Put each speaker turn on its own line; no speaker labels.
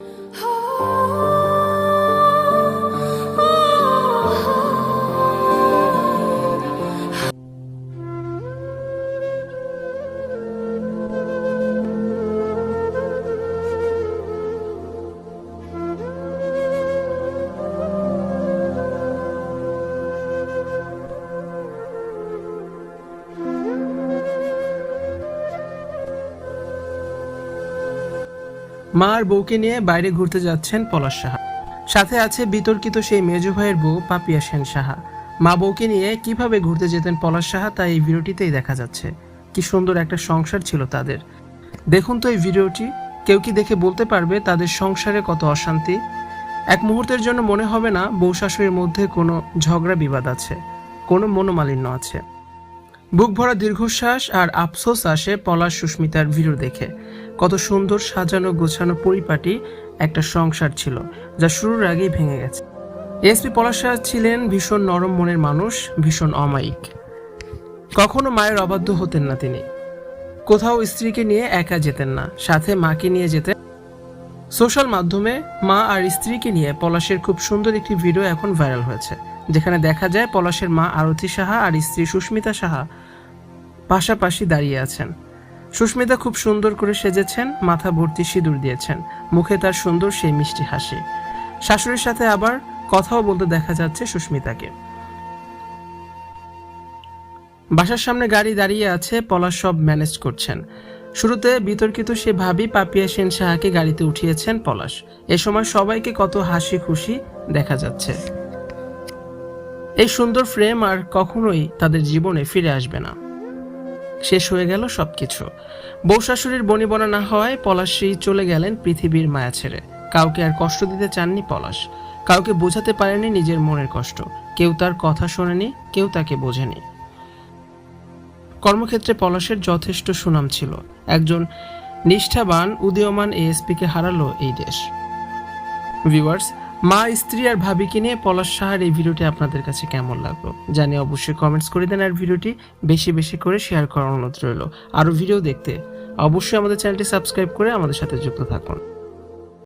Oh. মা আর বউকে নিয়ে বাইরে ঘুরতে যাচ্ছেন পলাশ সাহা। সাথে আছে বিতর্কিত সেই মেজো ভাইয়ের বউ পাপিয়া সেন সাহা। মা বউকে নিয়ে কীভাবে ঘুরতে যেতেন পলাশ সাহা তা এই ভিডিওটিতেই দেখা যাচ্ছে। কি সুন্দর একটা সংসার ছিল তাদের। দেখুন তো এই ভিডিওটি। কেউ কি দেখে বলতে পারবে তাদের সংসারে কত অশান্তি? এক মুহূর্তের জন্য মনে হবে না বউ শাশুড়ির মধ্যে কোনো ঝগড়া বিবাদ আছে, কোনো মনোমালিন্য আছে। বুক ভরা দীর্ঘশ্বাস আর আফসোস আসে পলাশ সুস্মিতার ভিডিও দেখে। কত সুন্দর সাজানো গোছানো পরিপাটি একটা সংসার ছিল, যা শুরুর আগেই ভেঙে গেছে। এসপি পলাশ ছিলেন ভীষণ নরম মনের মানুষ, ভীষণ অমায়িক। কখনো মায়ের অবাধ্য হতেন না তিনি। কোথাও স্ত্রীকে নিয়ে একা যেতেন না, সাথে মাকে নিয়ে যেতেন। সোশ্যাল মাধ্যমে মা আর স্ত্রীকে নিয়ে পলাশের খুব সুন্দর একটি ভিডিও এখন ভাইরাল হয়েছে। যেখানে দেখা যায় পলাশের মা আরতি সাহা আর স্ত্রী সুস্মিতা সাহা পাশাপাশি দাঁড়িয়ে আছেন। সুস্মিতা খুব সুন্দর করে সেজেছেন, মাথা ভর্তি সিঁদুর দিয়েছেন, মুখে তার সুন্দর সেই মিষ্টি হাসি। শাশুড়ির সাথে আবার কথাও বলতে দেখা যাচ্ছে সুস্মিতাকে। বাসার সামনে গাড়ি দাঁড়িয়ে আছে, পলাশ সব ম্যানেজ করছেন। শুরুতে বিতর্কিত সে ভাবি পাপিয়া সেন সাহাকে গাড়িতে উঠিয়েছেন পলাশ। এ সময় সবাইকে কত হাসি খুশি দেখা যাচ্ছে। এই সুন্দর ফ্রেম আর কখনোই তাদের জীবনে ফিরে আসবে না। শেষ হয়ে গেল সবকিছু। বউ শাশুড়ির বনিবনা না হওয়ায় পলাশ চলে গেলেন পৃথিবীর মায়া ছেড়ে। কাউকে আর কষ্ট দিতে চাননি পলাশ। কাউকে বোঝাতে পারেনি নিজের মনের কষ্ট। কেউ তার কথা শোনেনি, কেউ তাকে বোঝেনি। কর্মক্ষেত্রে পলাশের যথেষ্ট সুনাম ছিল। একজন নিষ্ঠাবান, উদীয়মান এএসপিকে হারালো এই দেশ। ভিউয়ার্স মা, স্ত্রী আর ভাবিকে নিয়ে পলাশ সাহার এই ভিডিওটি আপনাদের কাছে কেমন লাগল? জানি অবশ্যই কমেন্টস করে দেন আর ভিডিওটি বেশি বেশি করে শেয়ার করার অনুরোধ রইল। আরও ভিডিও দেখতে অবশ্যই আমাদের চ্যানেলটি সাবস্ক্রাইব করে আমাদের সাথে যুক্ত থাকুন।